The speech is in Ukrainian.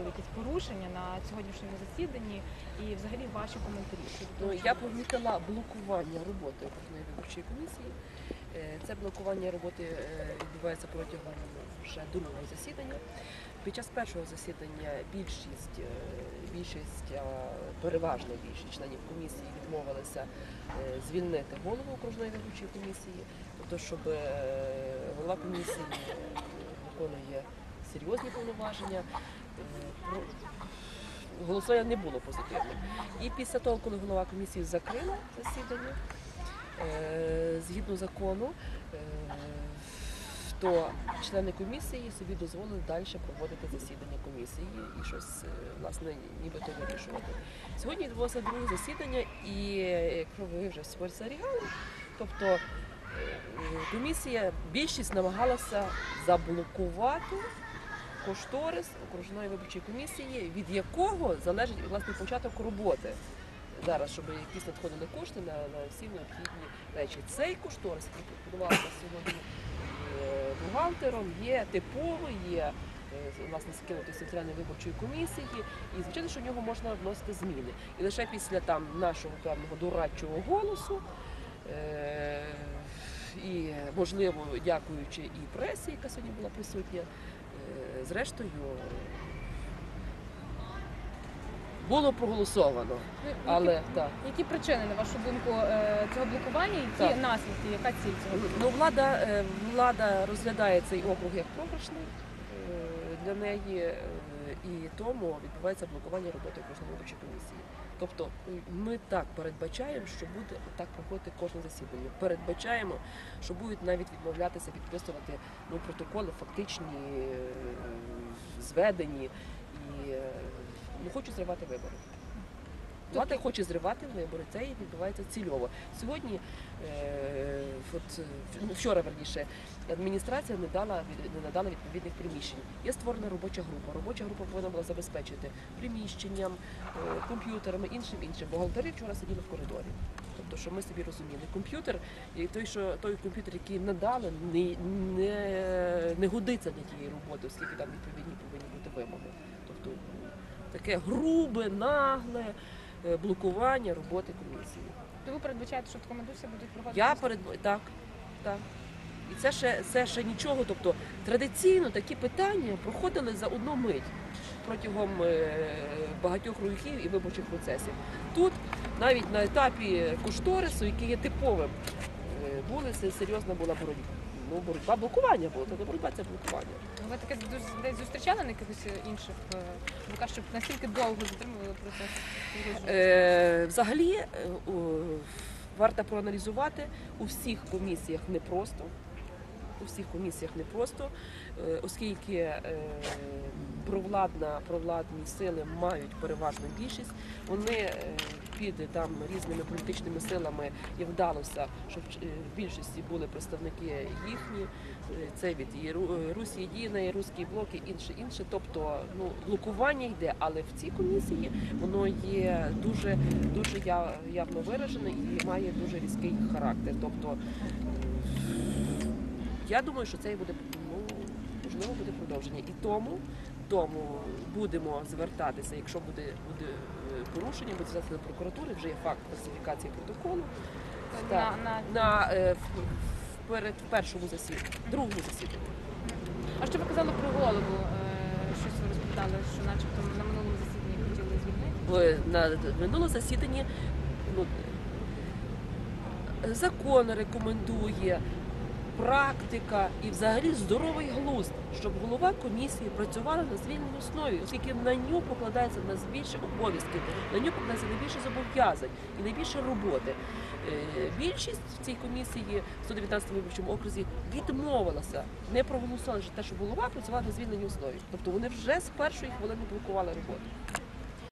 помітили якісь порушення на сьогоднішньому засіданні і взагалі ваші коментарі? Ну, я помітила блокування роботи окружної виборчої комісії. Е, Це блокування роботи е, відбувається протягом вже другого засідання. Під час першого засідання більшість, е, більшість, переважна більшість членів комісії відмовилися звільнити голову окружної виборчої комісії, тобто, щоб голова комісії виконує серйозні повноваження. Про- Голосування не було позитивним. І після того, коли голова комісії закрила засідання, е, згідно закону, е, то члени комісії собі дозволили далі проводити засідання комісії і щось е, власне нібито вирішувати. Сьогодні відбулося друге засідання, і якщо ви вже спостерігали, тобто комісія більшість намагалася заблокувати кошторис окружної виборчої комісії, від якого залежить власне початок роботи. Зараз, щоб якісь надходили кошти на, на всі необхідні речі. Цей кошторис, який пропонувався сьогодні е, бухгалтером, є типовий, є е, власне скинутий з центральної виборчої комісії, і звичайно, що в нього можна вносити зміни. І лише після там нашого певного дорадчого голосу. е, І можливо, дякуючи і пресі, яка сьогодні була присутня, зрештою було проголосовано. Ну, Але які, так. які причини, на вашу думку, е, цього блокування, які Так. наслідки, яка ціль цього? Ну, влада, е, влада розглядає цей округ як програшний е, для неї, е, і тому відбувається блокування роботи окружної виборчої комісії. Тобто е, ми так передбачаємо, що буде так проходити кожне засідання. Передбачаємо, що будуть навіть відмовлятися підписувати ну, протоколи, фактичні, е, зведені і ну, хочуть зривати вибори. Влада хоче зривати вибори, це і відбувається цільово. Сьогодні, е, от, е, вчора верніше, адміністрація не дала не надала відповідних приміщень. Є створена робоча група. Робоча група повинна була забезпечити приміщенням, е, комп'ютерами, іншим іншим. Бухгалтери вчора сиділи в коридорі. Тобто, що ми собі розуміли, комп'ютер і той, що той комп'ютер, який надали, не, не, не годиться для тієї роботи, оскільки там відповідні повинні бути вимоги. Тобто таке грубе, нагле блокування роботи комісії. То ви передбачаєте, що в такому дусі будуть проходити? Я перед так, так. І це ще це ще нічого. Тобто традиційно такі питання проходили за одну мить протягом е, багатьох років і виборчих процесів. Тут навіть на етапі кошторису, який є типовим, е, були серйозна була боротьба. Ну, боротьба блокування була, це не боротьба, це блокування. Ви таке дуже- десь зустрічали на якихось інших е, щоб настільки довго затримували процес? погодження? Е, взагалі е, варто проаналізувати у всіх комісіях непросто. У всіх комісіях непросто, е, оскільки е, провладна, провладні сили мають переважну більшість. Вони е, під там різними політичними силами і вдалося, щоб в більшості були представники їхні. Це від і Ру- Русь Єдина, і Руський блок, інше інше. Тобто, ну блокування йде, але в цій комісії воно є дуже дуже явно виражене і має дуже різкий характер. Тобто я думаю, що це і буде ну, можливо буде продовження. І тому, тому будемо звертатися, якщо буде, буде е, порушення, буде звертатися до прокуратури, вже є факт фальсифікації протоколу. на, на... На е, в- в- перед в першому засіданні, другому засіданні. А що ви казали про голову? Е, Щось ви розповідали, що начебто на минулому засіданні хотіли звільнити? На минулому засіданні ну, закон рекомендує, практика і взагалі здоровий глузд, щоб голова комісії працювала на звільненій основі, оскільки на нього покладається найбільше обов'язків, на нього покладається найбільше зобов'язань і найбільше роботи. Е, Більшість в цій комісії в 119 виборчому окрузі відмовилася, не проголосували за те, щоб голова працювала на звільненій основі. Тобто вони вже з першої хвилини блокували роботу.